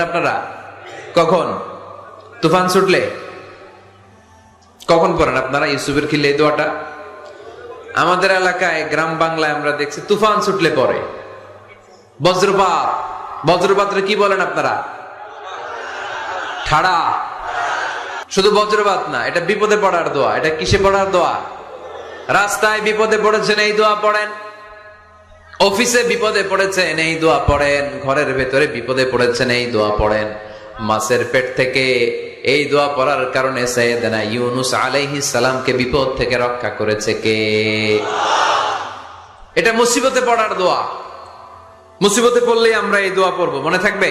আপনারা? কখন? তুফান ছুটলে? কখন পড়েন আপনারা ইউসুফের খিলে এই দোয়াটা? আমাদের এলাকায় গ্রাম বাংলায় আমরা দেখছি তুফান ছুটলে পরে বজ্রপাত। বজ্রপাত্রে কি বলেন আপনারা? ঠাড়া শুধু বজ্রপাত না, এটা বিপদে পড়ার দোয়া, এটা কিসে পড়ার দোয়া? রাস্তায় বিপদে পড়েছেন, এই দোয়া পড়েন। অফিসে বিপদে পড়েছেন, এই দোয়া পড়েন। ঘরের ভেতরে বিপদে পড়েছেন, এই দোয়া পড়েন। মাছের পেট থেকে এই দোয়া পড়ার কারণে সৈয়দনা ইউনুস আলাইহিস সালামকে বিপদ থেকে রক্ষা করেছে কে? এটা মুসিবতে পড়ার দোয়া। মুসিবতে পড়লেই আমরা এই দোয়া পড়ব, মনে থাকবে?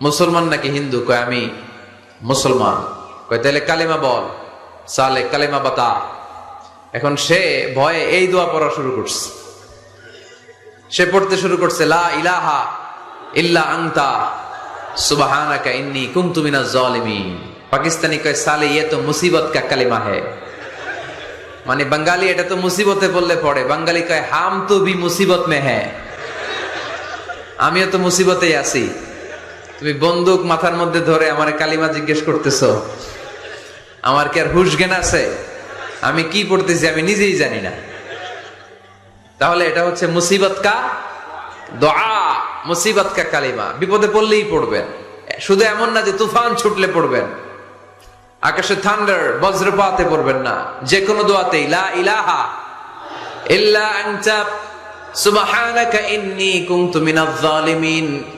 মুসলমান নাকি হিন্দু? কয়, আমি মুসলমান। কয় তাহলে কালেমা বল। সালে কালেমা বাতা। এখন সে ভয়ে এই দোয়া পড়া শুরু করছে। সে পড়তে শুরু করছে, লা ইলাহা ইল্লা আংতা সুবহানাকা ইন্নী কুনতু মিনাজ জালিমিন। পাকিস্তানি কয়, সালে ইয়ে তো মুসিবত কা কালিমা হে। মানে বাঙালি এটা তো মুসিবতে পড়লে পড়ে। বাঙালি কয়, হাম তো বি মুসিবত মে হ্যাঁ আমিও তো মুসিবতেই আছি। তুমি বন্দুক মাথার মধ্যে ধরে আমার কালিমা জিজ্ঞেস করতেছ। আমার কি আর হুশ জ্ঞান আছে? আমি কি পড়তেছি আমি নিজেই জানি না। তাহলে এটা হচ্ছে মুসিবত কা দোয়া, মুসিবত কা কালিমা। বিপদে পড়লেই পড়বেন। শুধু এমন না যে তুফান ছুটলে পড়বেন। আকাশে থান্ডার, বজ্রপাতে পড়বেন না। যে কোনো দোয়াতেই, লা ইলাহা ইল্লা সুবহানাকা ইন্নী কুনতু মিনাজ জালিমিন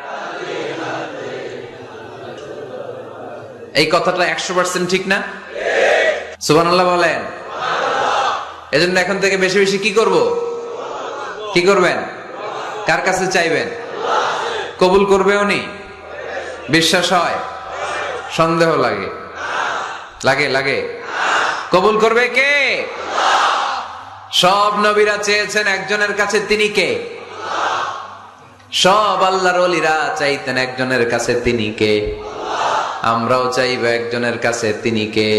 এই কথাটা একশো পার্সেন্ট ঠিক না? সুবান আল্লাহ বলেন। এজন্য এখন থেকে বেশি বেশি কি করব? কি করবেন? কার কাছে চাইবেন? কবুল করবে উনি? বিশ্বাস হয়? সন্দেহ লাগে। লাগে লাগে। কবুল করবে কে? সব নবীরা চেয়েছেন একজনের কাছে, তিনি কে? সব আল্লাহর অলিরা চাইতেন একজনের কাছে, তিনি কে? আমরাও চাইব একজনের কাছে তিনি কে?